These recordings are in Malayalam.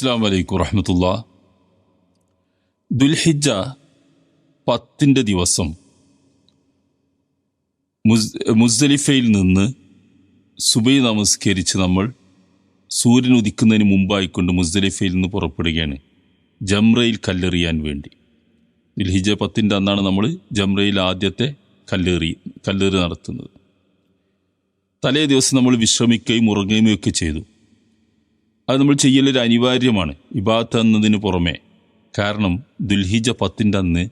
അസ്സാം വലൈക്കും വറഹമത്തുള്ള. ദുൽഹിജ പത്തിന്റെ ദിവസം മുസ് മുസ്ദലിഫയിൽ നിന്ന് സുബൈ നമസ്കരിച്ച് നമ്മൾ സൂര്യൻ ഉദിക്കുന്നതിന് മുമ്പായിക്കൊണ്ട് മുസ്ദലിഫയിൽ നിന്ന് പുറപ്പെടുകയാണ്. ജംറയിൽ കല്ലെറിയാൻ വേണ്ടി. ദുൽഹിജ പത്തിന്റെ അന്നാണ് നമ്മൾ ജംറയിൽ ആദ്യത്തെ കല്ലെറി കല്ലെറി നടത്തുന്നത്. തലേ ദിവസം നമ്മൾ വിശ്രമിക്കുകയും ഉറങ്ങുകയും ഒക്കെ ചെയ്തു. അത് നമ്മൾ ചെയ്യലൊരു അനിവാര്യമാണ്. ഇബാത്ത് എന്നതിന് പുറമെ. കാരണം ദുൽഹിജ പത്തിന്റെ അന്ന്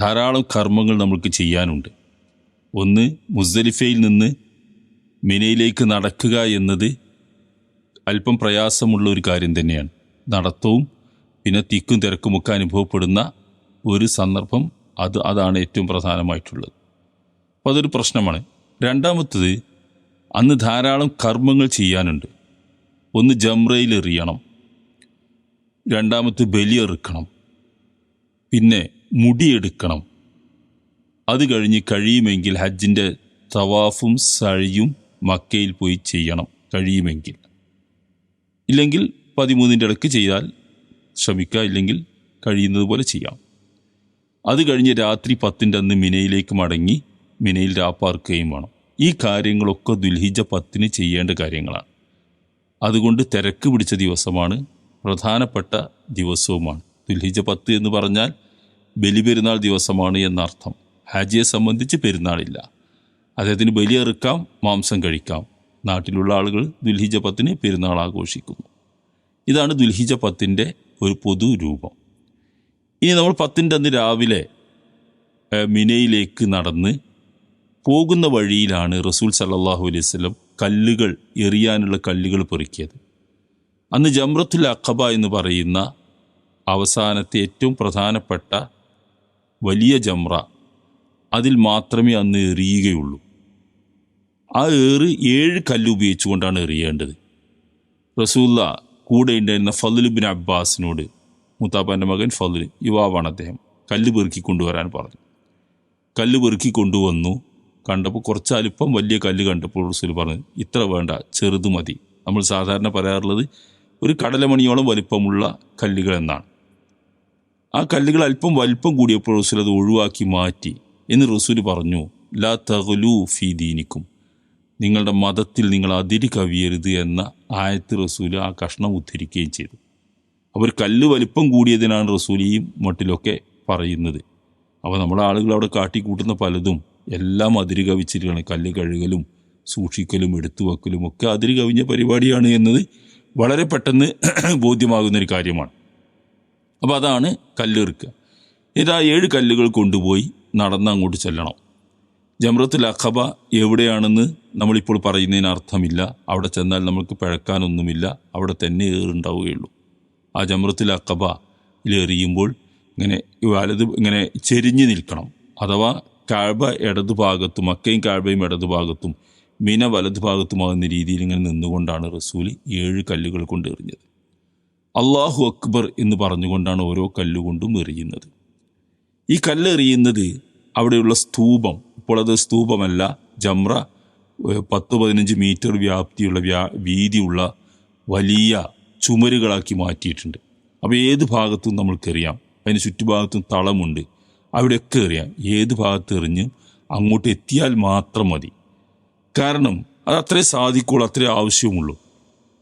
ധാരാളം കർമ്മങ്ങൾ നമ്മൾക്ക് ചെയ്യാനുണ്ട്. ഒന്ന് മുസ്ദലിഫയിൽ നിന്ന് മിനയിലേക്ക് നടക്കുക എന്നത് അല്പം പ്രയാസമുള്ള ഒരു കാര്യം തന്നെയാണ്. നടത്തവും പിന്നെ തിക്കും തിരക്കുമൊക്കെ അനുഭവപ്പെടുന്ന ഒരു സന്ദർഭം അത് അതാണ് ഏറ്റവും പ്രധാനമായിട്ടുള്ളത്. അപ്പോൾ അതൊരു പ്രശ്നമാണ്. രണ്ടാമത്തത് അന്ന് ധാരാളം കർമ്മങ്ങൾ ചെയ്യാനുണ്ട്. ഒന്ന് ജംറയിൽ എറിയണം. രണ്ടാമത് ബലിയെറുക്കണം പിന്നെ മുടിയെടുക്കണം അത് കഴിഞ്ഞ് കഴിയുമെങ്കിൽ ഹജ്ജിന്റെ തവാഫും സഴിയും മക്കയിൽ പോയി ചെയ്യണം കഴിയുമെങ്കിൽ. ഇല്ലെങ്കിൽ പതിമൂന്നിന്റെ ഇടയ്ക്ക് ചെയ്താൽ ശ്രമിക്കുക ഇല്ലെങ്കിൽ കഴിയുന്നത് പോലെ ചെയ്യാം. അത് കഴിഞ്ഞ് രാത്രി പത്തിന്റെ അന്ന് മിനയിലേക്ക് മടങ്ങി മിനയിൽ രാപ്പാർക്കുകയും വേണം. ഈ കാര്യങ്ങളൊക്കെ ദുൽഹിജ പത്തിന് ചെയ്യേണ്ട കാര്യങ്ങളാണ്. അതുകൊണ്ട് തിരക്ക് പിടിച്ച ദിവസമാണ്. പ്രധാനപ്പെട്ട ദിവസവുമാണ്. ദുൽഹിജ പത്ത് എന്ന് പറഞ്ഞാൽ ബലിപെരുന്നാൾ ദിവസമാണ് എന്നർത്ഥം. ഹാജിയെ സംബന്ധിച്ച് പെരുന്നാളില്ല. അദ്ദേഹത്തിന് ബലിയെറുക്കാം മാംസം കഴിക്കാം. നാട്ടിലുള്ള ആളുകൾ ദുൽഹിജ പത്തിന് പെരുന്നാൾ ആഘോഷിക്കുന്നു. ഇതാണ് ദുൽഹിജ പത്തിന്റെ ഒരു പൊതു രൂപം. ഇനി നമ്മൾ പത്തിന്റെ അന്ന് രാവിലെ മിനയിലേക്ക് നടന്ന് പോകുന്ന വഴിയിലാണ് റസൂൽ സല്ലാഹു അലൈഹി വസല്ലം കല്ലുകൾ എറിയാനുള്ള കല്ലുകൾ പൊറുക്കിയത്. അന്ന് ജംറത്തുൽ അഖബ എന്ന് പറയുന്ന അവസാനത്തെ ഏറ്റവും പ്രധാനപ്പെട്ട വലിയ ജംറ അതിൽ മാത്രമേ അന്ന് എറിയുകയുള്ളൂ. ആ ഏറ് ഏഴ് കല്ല് ഉപയോഗിച്ചുകൊണ്ടാണ് എറിയേണ്ടത്. റസൂല്ല കൂടെ ഉണ്ടായിരുന്ന ഫലുബിൻ അബ്ബാസിനോട് മുത്താപ്പാന്റെ മകൻ ഫലുൽ യുവാവാണ് അദ്ദേഹം കല്ല് പെറുക്കി കൊണ്ടുവരാൻ പറഞ്ഞു. കല്ല് പെറുക്കി കൊണ്ടുവന്നു. കണ്ടപ്പോൾ കുറച്ച് അല്പം വലിയ കല്ല് കണ്ടപ്പോൾ റസൂൽ പറഞ്ഞു ഇത്ര വേണ്ട ചെറുത് മതി. നമ്മൾ സാധാരണ പറയാറുള്ളത് ഒരു കടലമണിയോളം വലിപ്പമുള്ള കല്ലുകൾ എന്നാണ്. ആ കല്ലുകൾ അല്പം വലിപ്പം കൂടിയപ്പോൾ റസൂൽ അത് ഒഴിവാക്കി മാറ്റി എന്ന് റസൂൽ പറഞ്ഞു ലാ തകലു ഫീ ദീനിക്കും. നിങ്ങളുടെ മതത്തിൽ നിങ്ങൾ അതിരി കവിയരുത് എന്ന ആയത്ത് റസൂൽ ആ കഷ്ണം ഉദ്ധരിക്കുകയും ചെയ്തു. അവർ കല്ല് വലിപ്പം കൂടിയതിനാണ് റസൂൽ ഈ മട്ടിലൊക്കെ പറയുന്നത്. അപ്പോൾ നമ്മുടെ ആളുകൾ അവിടെ കാട്ടിക്കൂട്ടുന്ന പലതും എല്ലാം അതിര് കവിച്ചിരിക്കുകയാണ് കല്ല് കഴുകലും സൂക്ഷിക്കലും എടുത്തു വെക്കലും ഒക്കെ അതിരി കവിഞ്ഞ പരിപാടിയാണ് എന്നത് വളരെ പെട്ടെന്ന് ബോധ്യമാകുന്ന ഒരു കാര്യമാണ്. അപ്പോൾ അതാണ് കല്ലെറുക്കുക. ഇതാ ഏഴ് കല്ലുകൾ കൊണ്ടുപോയി നടന്ന് അങ്ങോട്ട് ചെല്ലണം. ജമ്രത്തുൽ അഖബ എവിടെയാണെന്ന് നമ്മളിപ്പോൾ പറയുന്നതിന് അർത്ഥമില്ല അവിടെ ചെന്നാൽ നമുക്ക് പിഴക്കാനൊന്നുമില്ല. അവിടെ തന്നെ ഏറുണ്ടാവുകയുള്ളൂ. ആ ജമ്രത്തുൽ അഖബയിൽ എറിയുമ്പോൾ ഇങ്ങനെ വലത് ഇങ്ങനെ ചെരിഞ്ഞ് നിൽക്കണം. അഥവാ കാഴ്ബ ഇടതുഭാഗത്തും മക്കയും കാഴ്ബയും ഇടതുഭാഗത്തും മിന വലതുഭാഗത്തുമാകുന്ന രീതിയിൽ ഇങ്ങനെ നിന്നുകൊണ്ടാണ് റസൂൽ ഏഴ് കല്ലുകൾ കൊണ്ട് എറിഞ്ഞത്. അള്ളാഹു അക്ബർ എന്ന് പറഞ്ഞുകൊണ്ടാണ് ഓരോ കല്ലുകൊണ്ടും എറിയുന്നത്. ഈ കല്ലെറിയുന്നത് അവിടെയുള്ള സ്തൂപം ഇപ്പോൾ അത് സ്തൂപമല്ല ജമ്ര പത്ത് പതിനഞ്ച് മീറ്റർ വ്യാപ്തിയുള്ള വ്യാ വീതിയുള്ള വലിയ ചുമരുകളാക്കി മാറ്റിയിട്ടുണ്ട്. അപ്പോൾ ഏത് ഭാഗത്തും നമ്മൾക്കറിയാം. അതിന് ചുറ്റുഭാഗത്തും തളമുണ്ട്. അവിടെയൊക്കെ എറിയാം. ഏത് ഭാഗത്ത് എറിഞ്ഞ് അങ്ങോട്ട് എത്തിയാൽ മാത്രം മതി. കാരണം അത് അത്രേ സാധിക്കുള്ളൂ അത്രേ ആവശ്യമുള്ളൂ.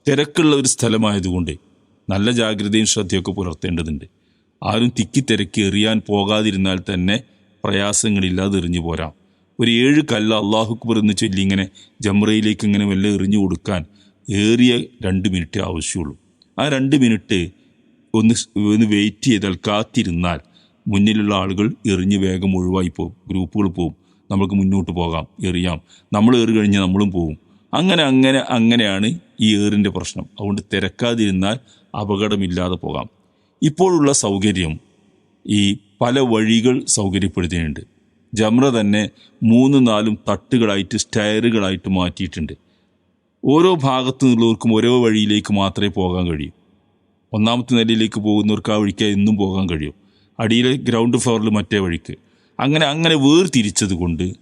തിരക്കുള്ള ഒരു സ്ഥലമായതുകൊണ്ട് നല്ല ജാഗ്രതയും ശ്രദ്ധയൊക്കെ പുലർത്തേണ്ടതുണ്ട്. ആരും തിക്കി തിരക്കി എറിയാൻ പോകാതിരുന്നാൽ തന്നെ പ്രയാസങ്ങളില്ലാതെ എറിഞ്ഞു പോരാം. ഒരു ഏഴ് കല്ല് അള്ളാഹുക്ബർ എന്ന് ചൊല്ലി ഇങ്ങനെ ജമ്രയിലേക്ക് ഇങ്ങനെ വല്ല എറിഞ്ഞു കൊടുക്കാൻ ഏറിയ രണ്ട് മിനിറ്റ് ആവശ്യമുള്ളൂ. ആ രണ്ട് മിനിറ്റ് ഒന്ന് ഒന്ന് വെയിറ്റ് ചെയ്താൽ കാത്തിരുന്നാൽ മുന്നിലുള്ള ആളുകൾ എറിഞ്ഞ് വേഗം ഒഴിവായി പോകും. ഗ്രൂപ്പുകൾ പോകും. നമ്മൾക്ക് മുന്നോട്ട് പോകാം. എറിയാം. നമ്മൾ ഏറി കഴിഞ്ഞാൽ നമ്മളും പോകും അങ്ങനെ അങ്ങനെ അങ്ങനെയാണ് ഈ ഏറിന്റെ പ്രശ്നം. അതുകൊണ്ട് തിരക്കാതിരുന്നാൽ അപകടമില്ലാതെ പോകാം. ഇപ്പോഴുള്ള സൗകര്യം ഈ പല വഴികൾ സൗകര്യപ്പെടുത്തിയിട്ടുണ്ട്. ജമ്ര തന്നെ മൂന്ന് നാലും തട്ടുകളായിട്ട് സ്റ്റയറുകളായിട്ട് മാറ്റിയിട്ടുണ്ട്. ഓരോ ഭാഗത്തു നിന്നുള്ളവർക്കും ഓരോ വഴിയിലേക്ക് മാത്രമേ പോകാൻ കഴിയൂ. ഒന്നാമത്തെ നിലയിലേക്ക് പോകുന്നവർക്ക് ആ വഴിക്ക് എന്നും പോകാൻ കഴിയും. അടിയിലെ ഗ്രൗണ്ട് ഫ്ലോറിൽ മറ്റേ വഴിക്ക്. അങ്ങനെ അങ്ങനെ വേർതിരിച്ചത് കൊണ്ട്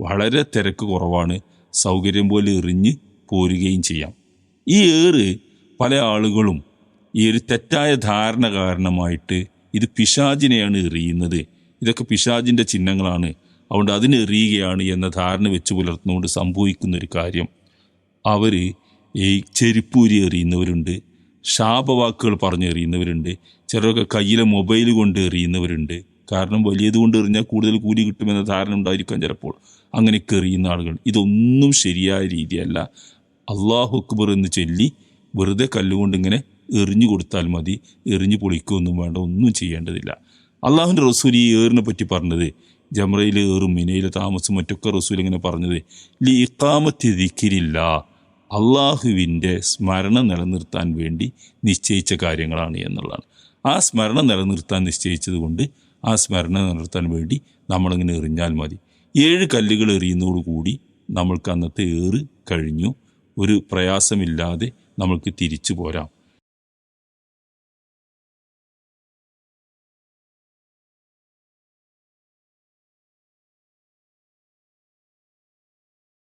വളരെ തിരക്ക് കുറവാണ് സൗകര്യം പോലെ എറിഞ്ഞ് പോരുകയും ചെയ്യാം. ഈ ഏറ് പല ആളുകളും ഈ ഒരു തെറ്റായ ധാരണ കാരണമായിട്ട് ഇത് പിശാചിനെയാണ് എറിയുന്നത്. ഇതൊക്കെ പിശാചിന്റെ ചിഹ്നങ്ങളാണ്. അതുകൊണ്ട് അതിന് എറിയുകയാണ് എന്ന ധാരണ വെച്ച് പുലർത്തുന്നതുകൊണ്ട് സംഭവിക്കുന്ന ഒരു കാര്യം. അവർ ഈ ചെരുപ്പൂരി എറിയുന്നവരുണ്ട് ശാപവാക്കുകൾ പറഞ്ഞ് എറിയുന്നവരുണ്ട്. ചിലരൊക്കെ കയ്യിലെ മൊബൈൽ കൊണ്ട് എറിയുന്നവരുണ്ട്. കാരണം വലിയത് കൊണ്ട് എറിഞ്ഞാൽ കൂടുതൽ കൂലി കിട്ടുമെന്ന ധാരണ ഉണ്ടായിരിക്കാം ചിലപ്പോൾ. അങ്ങനെയൊക്കെ എറിയുന്ന ആളുകൾ. ഇതൊന്നും ശരിയായ രീതിയല്ല. അള്ളാഹു അക്ബർ എന്ന് ചൊല്ലി വെറുതെ കല്ലുകൊണ്ട് ഇങ്ങനെ എറിഞ്ഞു കൊടുത്താൽ മതി. എറിഞ്ഞു പൊളിക്കുകയൊന്നും വേണ്ട. ഒന്നും ചെയ്യേണ്ടതില്ല. അള്ളാഹുവിന്റെ റസൂൽ ഈ ഏറിനെ പറ്റി പറഞ്ഞത് ജമറയിൽ ഏറും മിനയിലെ താമസം മറ്റൊക്കെ റസൂൽ ഇങ്ങനെ പറഞ്ഞത് ലി ഇക്കാമത്തി ദിക്കിരില്ല അള്ളാഹുവിന്റെ സ്മരണ നിലനിർത്താൻ വേണ്ടി നിശ്ചയിച്ച കാര്യങ്ങളാണ് എന്നുള്ളതാണ്. ആ സ്മരണ നിലനിർത്താൻ നിശ്ചയിച്ചത് കൊണ്ട് ആ സ്മരണ നിലനിർത്താൻ വേണ്ടി നമ്മളിങ്ങനെ എറിഞ്ഞാൽ മതി. ഏഴ് കല്ലുകൾ എറിയുന്നതോടുകൂടി നമ്മൾക്ക് അന്നത്തെ ഏറ് കഴിഞ്ഞു. ഒരു പ്രയാസമില്ലാതെ നമ്മൾക്ക് തിരിച്ചു പോരാം.